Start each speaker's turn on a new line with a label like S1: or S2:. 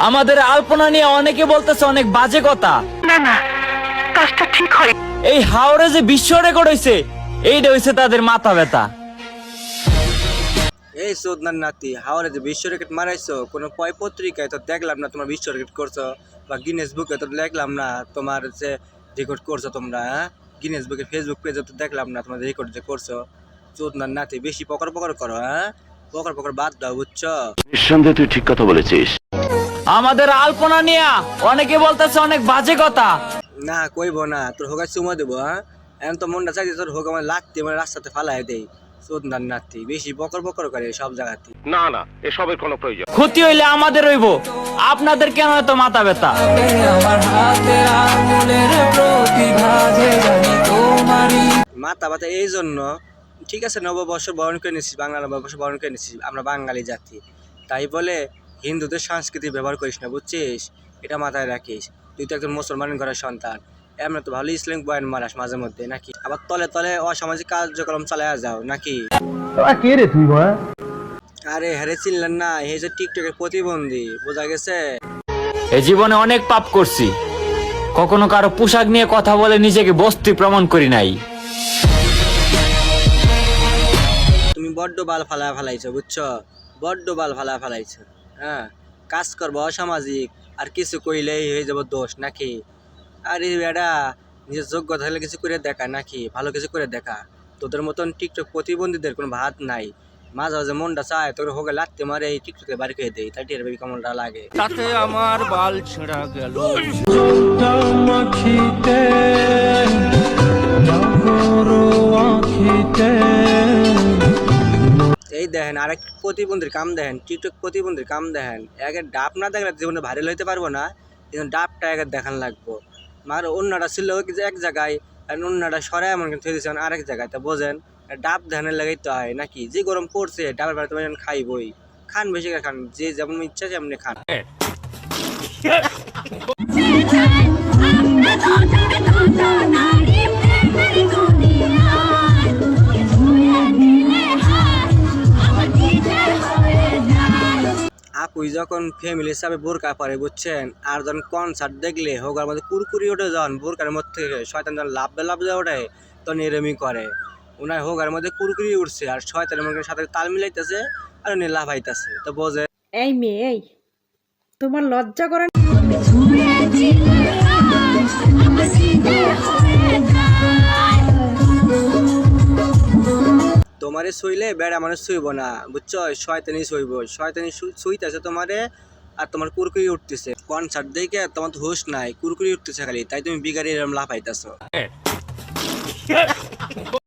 S1: আমাদের আলপনা নিয়ে অনেকে বলতেছে অনেক বাজে কথা।
S2: না না কাজটা ঠিক হয়।
S1: এই হাওড়ে যে বিশ্ব রেকর্ড হয়েছে এইটা হয়েছে তাদের মাথা ব্যথা।
S3: এই চোদনার নাতি হাওড়ে যে বিশ্ব রেকর্ড মারাইছো কোনো পয় পত্রিকায় তো দেখলাম না তোমার বিশ্ব রেকর্ড করছ বা গিনেস বুকে তো দেখলাম না তোমার যে রেকর্ড করছ তোমরা হ্যাঁ? গিনেস বুকে ফেসবুক পেজে তো দেখলাম না তোমার রেকর্ড যে করছ। চোদনার নাতি বেশি পকর পকর করো হ্যাঁ? পকর পকর বাদ দাও বুঝছ?
S4: নিঃসন্দেহে তুই ঠিক কথা বলেছিস।
S1: আমাদের আলপনা নিয়ে অনেকে বলতেছে অনেক বাজে কথা।
S3: না কইব না তোর হোগা চুমা দেবো হ্যাঁ? এখন তো মনটা চাইছে তোর হোক আমার লাগতে মানে রাস্তাতে ফালাই দেই চোদনার নাতি বেশি বকর বকর করে সব জায়গাতে।
S4: না না এসবের কোনো প্রয়োজন।
S1: ক্ষতি হইলে আমাদের হইব আপনাদের কেন এত মাথা ব্যথা?
S3: মাথা ব্যথা এই জন্য ঠিক আছে নববর্ষ বরণ করে নিচ্ছিস বাংলা নববর্ষ বরণ করে নিচ্ছিস আমরা বাঙালি জাতি। তাই বলে হিন্দুদের সংস্কৃতি ব্যবহার করিস না বুঝছিস? এটা মাথায় রাখিস। তুই তো একজন মুসলমান ঘরের সন্তান। এমনি তো ভালো ইসলাম বয়ান মারাস মাঝে মধ্যে নাকি? আবার তলে তলে অসামাজিক কার্যক্রম চালায় যাও নাকি?
S5: কে রে তুই
S3: আরে হ্যারে চিনলেন না এই যে টিকটকের প্রতিবন্ধী বোঝা গেছে?
S1: এই জীবনে অনেক পাপ করছি। কখনো কারও পোশাক নিয়ে কথা বলে নিজেকে বস্তি প্রমাণ করি নাই।
S3: তুমি বড্ড বাল ফালা ফালাইছো বুঝছ? বড্ড বাল ফালা ফালাইছো। হ্যাঁ কাজ করব অসামাজিক আর কিছু কইলেই হয়ে যাব দোষ নাকি? আরে বেটা নিজের যোগ্যতা হলে কিছু করে দেখা নাকি? ভালো কিছু করে দেখা। তোদের মতন টিকটক প্রতিবন্ধীদের কোনো ভাত নাই। মাঝে মাঝে মনটা চায় তোর হোকে লাগতে মারে এই টিকটকে বাড়ি করে দেয় তাই টের বেবি কেমনটা লাগে?
S6: তাতে আমার বাল ছেঁড়া গেল।
S3: দেখেন আরেক প্রতিবন্ধীর কাম দেখেন টিকটক প্রতিবন্ধীর কাম দেখেন একে ডাব না দেখলে জীবনে ভাইরাল হইতে পারব না কিন্তু ডাবটা একে দেখান লাগবো মার অন্যটা ছিল এক জায়গায় আর অন্যটা সরাই এমন কিন্তু দিয়েছেন আরেক জায়গায় তা বোঝেন ডাব ধানের লাগাই তো হয় নাকি যে গরম পড়ছে ডাবের বাড়িতে তুমি খাইবই খান বেশি করে খান যে যেমন ইচ্ছা তেমনি খান আপুই যখন ফ্যামিলি হিসাবে বোরকা পরে, বুঝছেন? আর যখন কনসার্ট দেখলে হোগার মধ্যে কুরকুরি ওঠে যখন, বোরকার মধ্যে শয়তান যখন লাভ লাভ দিয়ে ওঠে, তখন এরমি করে। ওনার হোগার মধ্যে কুরকুরি উঠছে, আর শয়তানের মধ্যে সাথে তাল মিলাইতেছে, আর উনি লাভ লাভাইতেছে তো বোঝে?
S7: এই মেয়ে তোমার লজ্জা করে
S3: তোমারে শুইলে বেড়া মানে শুইব না, বুঝছ? শয়তানি শুইব শয়তানি শুইতেছে তোমারে আর তোমার কুরকুরি উঠতেছে। কনসার্ট দেখে তোমার তো হুশ নাই, কুরকুরি উঠতেছে খালি, তাই তুমি বিগাড়ি এরম লাফাইতেছো।